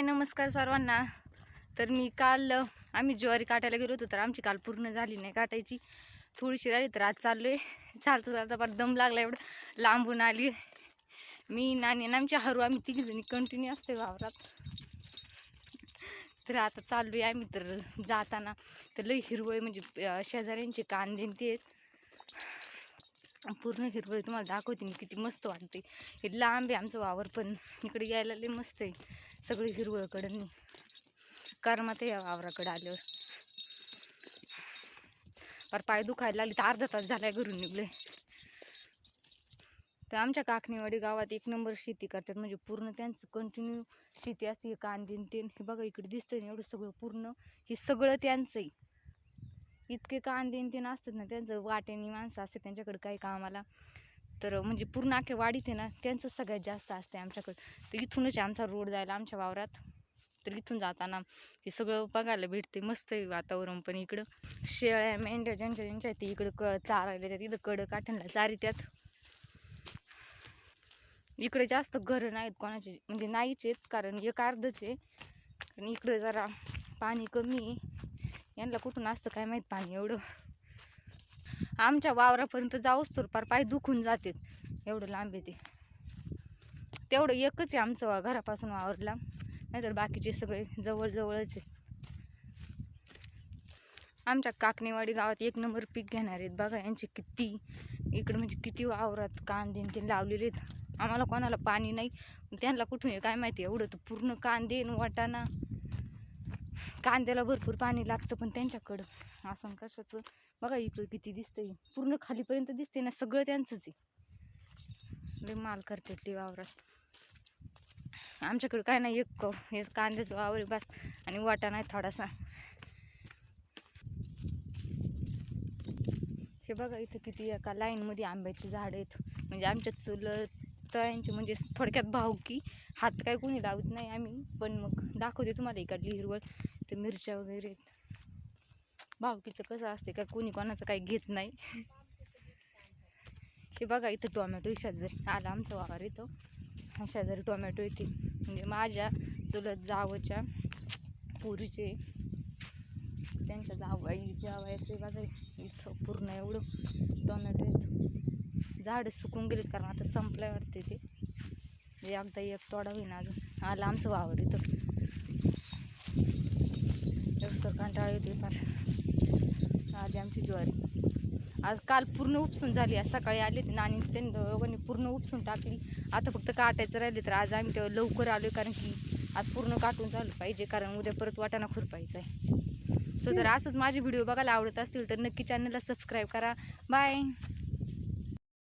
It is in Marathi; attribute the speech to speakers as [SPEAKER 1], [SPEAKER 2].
[SPEAKER 1] हाय नमस्कार सर्वांना. तर मी काल आम्ही ज्वारी काटायला गेलो होतो तर आमची काल पूर्ण झाली नाही काटायची. थोडीशी राहिली तर आज चाललो आहे चालता चालता फार दम लागला एवढं. लांबून आली. मी नानी आणि आमची हरू आम्ही तिघी जणी कंटिन्यू असते वावरात. तर आता चाललो आहे आम्ही तर जाताना. तर लई हिरवळ म्हणजे शेजाऱ्यांचे कांदे ते आहेत. पूर्ण हिरवळ तुम्हाला दाखवते मी किती मस्त वाटते. हे लांब आहे आमचं वावर पण इकडे यायला लई मस्त आहे सगळी हिरवळकडं. करमात या वावराकडे आल्यावर. पर पाय दुखायला लागले तर अर्धा तास झालाय घरून निघले तर आमच्या काकणीवाडी गावात एक नंबर शेती करतात म्हणजे पूर्ण त्यांचं कंटिन्यू शेती असते हे कांदे तेन हे बघा इकडे दिसतं ना एवढं सगळं पूर्ण. हे सगळं त्यांचं आहे इतके कांदे ते तेन असतात ना त्यांचं वाट्यानी माणसं असते त्यांच्याकडे काही कामाला. तर म्हणजे पूर्ण अख्या वाढीत आहे ना त्यांचं सगळ्यात जास्त असते आमच्याकडं. तर इथूनच आहे आमचा रोड जायला आमच्या वावरात. तर इथून जाताना हे सगळं बघायला भेटते मस्त आहे वातावरण पण इकडं. शेळ्या मेंढ्या ज्यांच्या ज्यांच्या आहेत ते इकडं क चारायला त्यात इथं कडं काठ्यांना चारित्यात इकडे जास्त घरं नाहीत कोणाचे म्हणजे नाहीच आहेत कारण एक अर्धच आहे. कारण इकडं जरा पाणी कमी आहे. यांना कुठून असतं काय माहीत पाणी एवढं. आमच्या वावरापर्यंत जाऊच तर पार पाय दुखून जातात. एवढं लांब आहे ते. तेवढं एकच आहे आमचं घरापासून वावरला. नाहीतर बाकीचे सगळे जवळजवळच आहे. आमच्या काकणेवाडी गावात एक नंबर पीक घेणार आहेत. बघा यांचे किती इकडं म्हणजे किती वावरात कांदे ते लावलेले आहेत. आम्हाला कोणाला पाणी नाही. त्यांना कुठून आहे काय माहिती? एवढं तर पूर्ण कांदे वाटाणा. कांद्याला भरपूर पाणी लागतं पण त्यांच्याकडं. असं कशाचं? बघा इकडं किती दिसतंय. पूर्ण खालीपर्यंत दिसते ना सगळं त्यांचंच आहे. लय माल करतात ते वावरात आमच्याकडं काय नाही एक हे कांद्याचं वावर आहे बस. आणि वाटा नाही थोडासा. हे बघा इथं किती एका लाईनमध्ये आंब्याची झाडं आहेत. म्हणजे आमच्या चुलत यांचे म्हणजे थोडक्यात भावकी हात काय कोणी लावत नाही आम्ही. पण मग दाखवते तुम्हाला इकडली हिरवळ ते मिरच्या वगैरे. भावकीचं कसं असते काय कोणी कोणाचं काही घेत नाही. हे बघा इथं टोमॅटो शेजारी आला आमचा वावर इथं. शेजारी टोमॅटो येते. म्हणजे माझ्या चुलत जावच्या पुरीचे. त्यांच्या जावाई जावायचे बघा इथं पूर्ण एवढं टोमॅटो येतो. झाडं सुकून गेलीत कारण आता संपलं वाटते ते एकदा एक तोडा होईना अजून. आला आमचं वावर इथं. सर कंटाळा येते फार. आली आमची ज्वारी. आज काल पूर्ण उपसून झाली. आज सकाळी आली ते नानी. त्यांनी दोघांनी पूर्ण उपसून टाकली. आता फक्त काटायचं राहिले तर आज आम्ही तेव्हा लवकर आलो कारण की आज पूर्ण काटून झालं पाहिजे कारण उद्या परत वाटाणा खुरपायचा आहे. सो जर असंच माझे व्हिडिओ बघायला आवडत असतील तर नक्की चॅनलला सबस्क्राईब करा. बाय